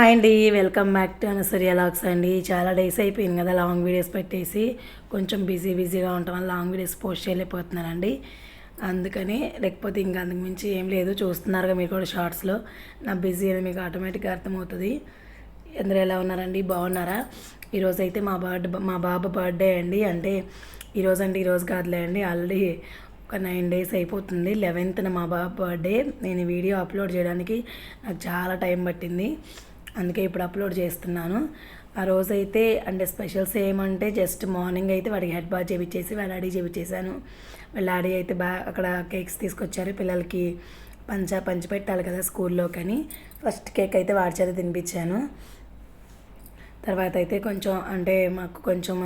Hi అండి welcome back to Anasurya lakhs అండి. చాలా డేస్ అయిపోయింది కదా లాంగ్ వీడియోస్ పెట్టేసి. కొంచెం బిజీ బిజీగా ఉండటం వల్ల లాంగ్ వీడియోస్ పోస్ట్ చేయలేకపోతున్నానండి. అందుకని లేకపోతే ఇంకా అందుకు మించి ఏం లేదు. చూస్తున్నారుగా మీరు కూడా షార్ట్స్లో. నా బిజీ అని మీకు ఆటోమేటిక్గా అర్థమవుతుంది. అందరూ ఎలా ఉన్నారండి? బాగున్నారా? ఈరోజు అయితే మా బర్త్డే మా బాబు బర్త్డే అండి. అంటే ఈరోజు అంటే ఈరోజు కాదులే అండి. ఆల్రెడీ ఒక నైన్ డేస్ అయిపోతుంది. లెవెన్త్న మా బాబు బర్త్డే. నేను వీడియో అప్లోడ్ చేయడానికి నాకు చాలా టైం పట్టింది. అందుకే ఇప్పుడు అప్లోడ్ చేస్తున్నాను. ఆ రోజైతే అంటే స్పెషల్స్ ఏమంటే జస్ట్ మార్నింగ్ అయితే వాడికి హెడ్ బాత్ చేపించేసి వాళ్ళ డాడీ చేపించేసాను వాళ్ళ డాడీ అయితే బా అక్కడ కేక్స్ తీసుకొచ్చారు. పిల్లలకి పంచ పంచి పెట్టాలి కదా స్కూల్లో కానీ. ఫస్ట్ కేక్ అయితే వాడి చేత తినిపించాను తర్వాత అయితే కొంచెం అంటే మాకు కొంచెం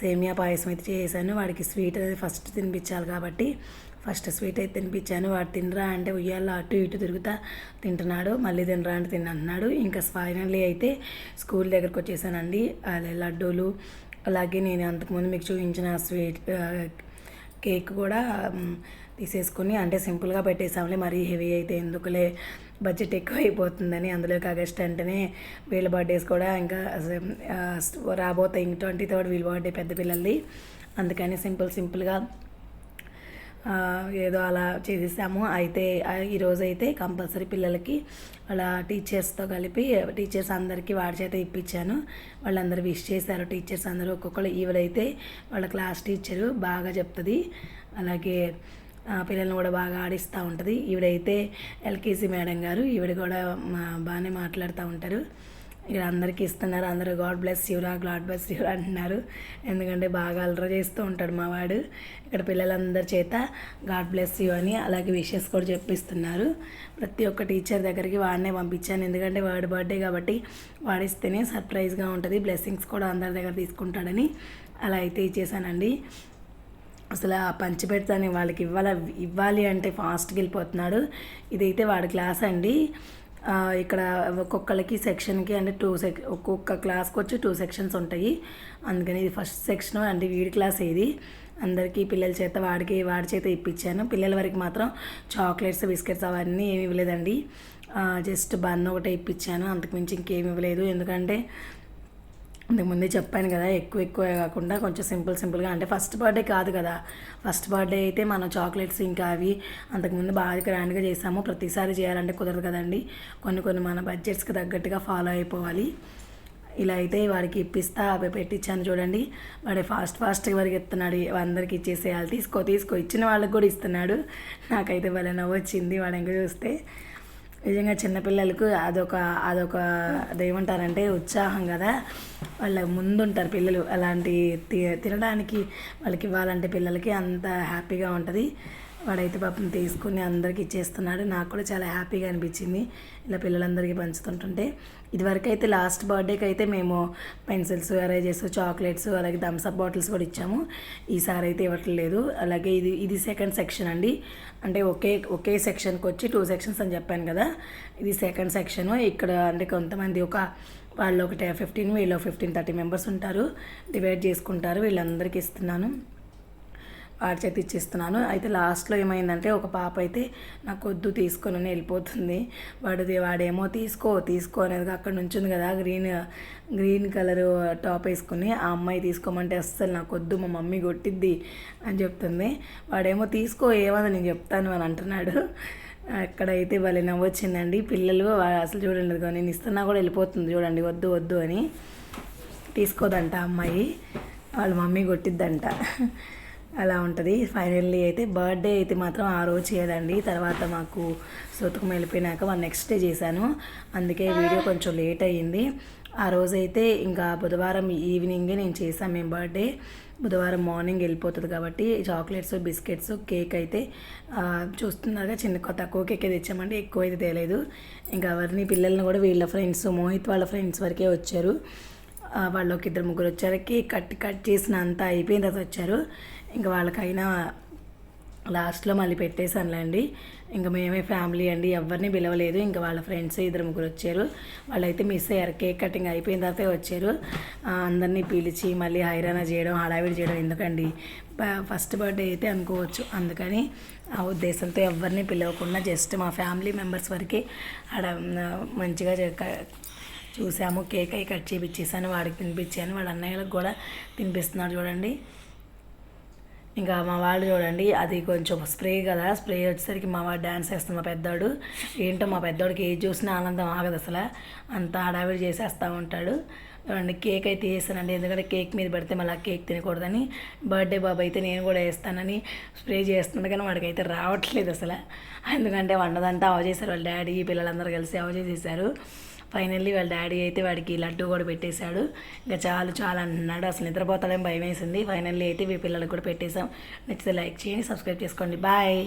సేమియా పాయసం అయితే చేశాను. వాడికి స్వీట్ అనేది ఫస్ట్ తినిపించాలి కాబట్టి ఫస్ట్ స్వీట్ అయితే తినిపించాను. వాడు తినరా అంటే ఉయ్యాల అటు ఇటు తిరుగుతా తింటున్నాడు. మళ్ళీ తినరా అంటే తినంటున్నాడు ఇంకా ఫైనల్లీ అయితే స్కూల్ దగ్గరకు వచ్చేసానండి. అదే లడ్డూలు అలాగే నేను అంతకుముందు మీకు చూపించిన స్వీట్ కేక్ కూడా తీసేసుకుని అంటే సింపుల్గా పెట్టేసాంలే మరీ హెవీ అయితే ఎందుకులే బడ్జెట్ ఎక్కువ అయిపోతుందని అందులోకి ఆగస్ట్ అంటేనే వీళ్ళ బర్త్డేస్ కూడా ఇంకా రాబోతాయి. ఇంక ట్వంటీ థర్డ్ వీళ్ళ బర్త్డే పెద్ద పిల్లలది. అందుకని సింపుల్ సింపుల్గా ఏదో అలా చేసేసాము. అయితే ఈరోజైతే ఈరోజు అయితే కంపల్సరీ పిల్లలకి వాళ్ళ టీచర్స్తో కలిపి టీచర్స్ అందరికీ వాడి చేత ఇప్పించాను. వాళ్ళందరూ విష్ చేశారు. టీచర్స్ అందరూ ఒక్కొక్కరు ఈవిడైతే వాళ్ళ క్లాస్ టీచరు బాగా చెప్తుంది. అలాగే పిల్లల్ని కూడా బాగా ఆడిస్తూ ఉంటుంది. ఈవిడైతే ఎల్కేజీ మేడం గారు ఈవిడ కూడా మా- బాగానే మాట్లాడుతూ ఉంటారు. ఇక్కడ అందరికీ ఇస్తున్నారు. అందరూ గాడ్ బ్లెస్ శివరా గాడ్ బ్లెస్ శివరా అంటున్నారు. ఎందుకంటే బాగా అలర చేస్తూ ఉంటాడు మా వాడు. ఇక్కడ పిల్లలందరి చేత గాడ్ బ్లెస్ యూ అని అలాగే విషెస్ కూడా చెప్పిస్తున్నారు. ప్రతి ఒక్క టీచర్ దగ్గరికి వాడినే పంపించాను. ఎందుకంటే వాడి బర్త్డే కాబట్టి వాడిస్తేనే సర్ప్రైజ్గా ఉంటుంది. బ్లెస్సింగ్స్ కూడా అందరి దగ్గర తీసుకుంటాడని అలా అయితే ఇచ్చేసానండి. అసలు ఆ పంచి పెడతాను వాళ్ళకి ఇవ్వాలి ఇవ్వాలి అంటే ఫాస్ట్కి వెళ్ళిపోతున్నాడు. ఇదైతే వాడి క్లాస్ అండి. ఇక్కడ ఒక్కొక్కరికి సెక్షన్కి అంటే టూ సెక్ ఒక్కొక్క క్లాస్కి వచ్చి టూ సెక్షన్స్ ఉంటాయి. అందుకని ఇది ఫస్ట్ సెక్షన్ అంటే వీడి క్లాస్ ఇది. అందరికీ పిల్లల చేత వాడికి వాడి చేత ఇప్పించాను. పిల్లల వరకు మాత్రం చాక్లెట్స్ బిస్కెట్స్ అవన్నీ ఏమి ఇవ్వలేదండి. జస్ట్ బన్ ఒకటే ఇప్పించాను. అంతకుమించి ఇంకేమి ఇవ్వలేదు. ఎందుకంటే ఇంతకుముందే చెప్పాను కదా ఎక్కువ ఎక్కువ కాకుండా కొంచెం సింపుల్ సింపుల్గా. అంటే ఫస్ట్ బర్త్డే కాదు కదా ఫస్ట్ బర్త్డే అయితే మనం చాక్లెట్స్ ఇంకా అవి అంతకుముందు బాగా గ్రాండ్గా చేసాము. ప్రతిసారి చేయాలంటే కుదరదు కదండి. కొన్ని కొన్ని మన బడ్జెట్స్కి తగ్గట్టుగా ఫాలో అయిపోవాలి. ఇలా అయితే వాడికి ఇప్పిస్తా అవి పెట్టించాను చూడండి. వాడు ఫాస్ట్ ఫాస్ట్గా వారికి ఇస్తున్నాడు. అందరికి ఇచ్చేసేయాలి. తీసుకో తీసుకో. ఇచ్చిన వాళ్ళకి కూడా ఇస్తున్నాడు. నాకైతే భలే నవ్వు వచ్చింది వాడు ఇంకా చూస్తే. నిజంగా చిన్నపిల్లలకు అదొక అదొక అదేమంటారంటే ఉత్సాహం కదా. వాళ్ళ ముందుంటారు పిల్లలు అలాంటి తి- తినడానికి వాళ్ళకి ఇవ్వాలంటే పిల్లలకి అంత హ్యాపీగా ఉంటుంది. వాడైతే పాపం తీసుకుని అందరికి ఇచ్చేస్తున్నాడు. నాకు కూడా చాలా హ్యాపీగా అనిపించింది. ఇలా పిల్లలందరికీ పంచుతుంటుంటే. ఇదివరకు అయితే లాస్ట్ బర్త్డేకి అయితే మేము పెన్సిల్స్ ఎరేజర్స్ చాక్లెట్స్ అలాగే థమ్స్అప్ బాటిల్స్ కూడా ఇచ్చాము. ఈసారి అయితే ఇవ్వట్లేదు. అలాగే ఇది ఇది సెకండ్ సెక్షన్ అండి. అంటే ఒకే ఒకే సెక్షన్కి వచ్చి టూ సెక్షన్స్ అని చెప్పాను కదా. ఇది సెకండ్ సెక్షన్. ఇక్కడ అంటే కొంతమంది ఒక వాళ్ళు ఒకటి ఫిఫ్టీన్ వీళ్ళు ఫిఫ్టీన్ థర్టీ మెంబర్స్ ఉంటారు. డివైడ్ చేసుకుంటారు. వీళ్ళందరికీ ఇస్తున్నాను. వాడి చేతి ఇచ్చిస్తున్నాను. అయితే లాస్ట్లో ఏమైందంటే ఒక పాప అయితే నాకు వద్దు తీసుకొని వెళ్ళిపోతుంది. వాడిది వాడేమో తీసుకో తీసుకో అనేది అక్కడ నుంచి ఉంది కదా గ్రీన్ గ్రీన్ కలర్ టాప్ వేసుకుని ఆ అమ్మాయి తీసుకోమంటే అస్సలు నాకు వద్దు మా మమ్మీ కొట్టిద్ది అని చెప్తుంది. వాడేమో తీసుకో ఏమని నేను చెప్తాను అని అంటున్నాడు. అక్కడైతే భలే నవ్వొచ్చిందండి పిల్లలు అసలు చూడండి కానీ నేను ఇస్తున్నా కూడా వెళ్ళిపోతుంది చూడండి వద్దు వద్దు అని. తీసుకోదంట అమ్మాయి వాళ్ళ మమ్మీ కొట్టిద్దంట అలా ఉంటుంది. ఫైనల్లీ అయితే బర్త్డే అయితే మాత్రం ఆ రోజు చేయదండి. తర్వాత మాకు సొతుకు వెళ్ళిపోయినాక వన్ నెక్స్ట్ డే చేశాను. అందుకే వీడియో కొంచెం లేట్ అయ్యింది. ఆ రోజైతే ఇంకా బుధవారం ఈవినింగే నేను చేశాను మేము బర్త్డే బుధవారం మార్నింగ్ వెళ్ళిపోతుంది కాబట్టి చాక్లెట్స్ బిస్కెట్స్ కేక్ అయితే చూస్తున్నారుగా చిన్న తక్కువ కేకే తెచ్చామండి ఎక్కువ అయితే తేలేదు. ఇంకా ఎవరిని పిల్లల్ని కూడా వీళ్ళ ఫ్రెండ్స్ మోహిత్ వాళ్ళ ఫ్రెండ్స్ వరకే వచ్చారు. వాళ్ళు ఒక ఇద్దరు ముగ్గురు వచ్చరికి కట్ కట్ చేసిన అంతా అయిపోయిన తర్వాత వచ్చారు. ఇంకా వాళ్ళకైనా లాస్ట్లో మళ్ళీ పెట్టేశానులేండి. ఇంకా మేమే ఫ్యామిలీ అండి ఎవరిని పిలవలేదు. ఇంకా వాళ్ళ ఫ్రెండ్స్ ఇద్దరు ముగ్గురు వచ్చారు. వాళ్ళైతే మిస్ అయ్యారు. కేక్ కటింగ్ అయిపోయిన తర్వాత వచ్చారు. అందరినీ పిలిచి మళ్ళీ హైరానా చేయడం హడావిడి చేయడం ఎందుకండి? ఫస్ట్ బర్త్డే అయితే అనుకోవచ్చు. అందుకని ఆ ఉద్దేశంతో ఎవరిని పిలవకుండా జస్ట్ మా ఫ్యామిలీ మెంబర్స్ వరకే ఆడ మంచిగా చూసాము కేక్ అవి కట్ చేపించేసాను వాడికి తినిపించాను వాడు అన్నయ్యలకు కూడా తినిపిస్తున్నాడు చూడండి. ఇంకా మా వాళ్ళు చూడండి అది కొంచెం స్ప్రే కదా స్ప్రే వచ్చేసరికి మా వాడు డ్యాన్స్ వేస్తుంది మా పెద్దోడు. ఏంటో మా పెద్దోడికి ఏది చూసినా ఆనందం ఆగదు అసలు అంత హడావిడి చేసేస్తూ ఉంటాడు. చూడండి కేక్ అయితే వేస్తానండి ఎందుకంటే కేక్ మీద పెడితే మళ్ళీ కేక్ తినకూడదని. బర్త్డే బాబు అయితే నేను కూడా వేస్తానని స్ప్రే చేస్తున్నాడు కానీ వాడికి అయితే రావట్లేదు అసలు. ఎందుకంటే వండదంతా అవ చేశారు వాళ్ళ డాడీ పిల్లలందరూ కలిసి అవ చేసేసారు ఫైనల్లీ వాళ్ళ డాడీ అయితే వాడికి లడ్డు కూడా పెట్టేశాడు. ఇంకా చాలు చాలా అన్నాడు. అసలు నిద్రపోతాడేం భయం వేసింది ఫైనల్లీ అయితే మీ పిల్లలకు కూడా పెట్టేశాం. నచ్చితే లైక్ చేయండి సబ్స్క్రైబ్ చేసుకోండి. బాయ్.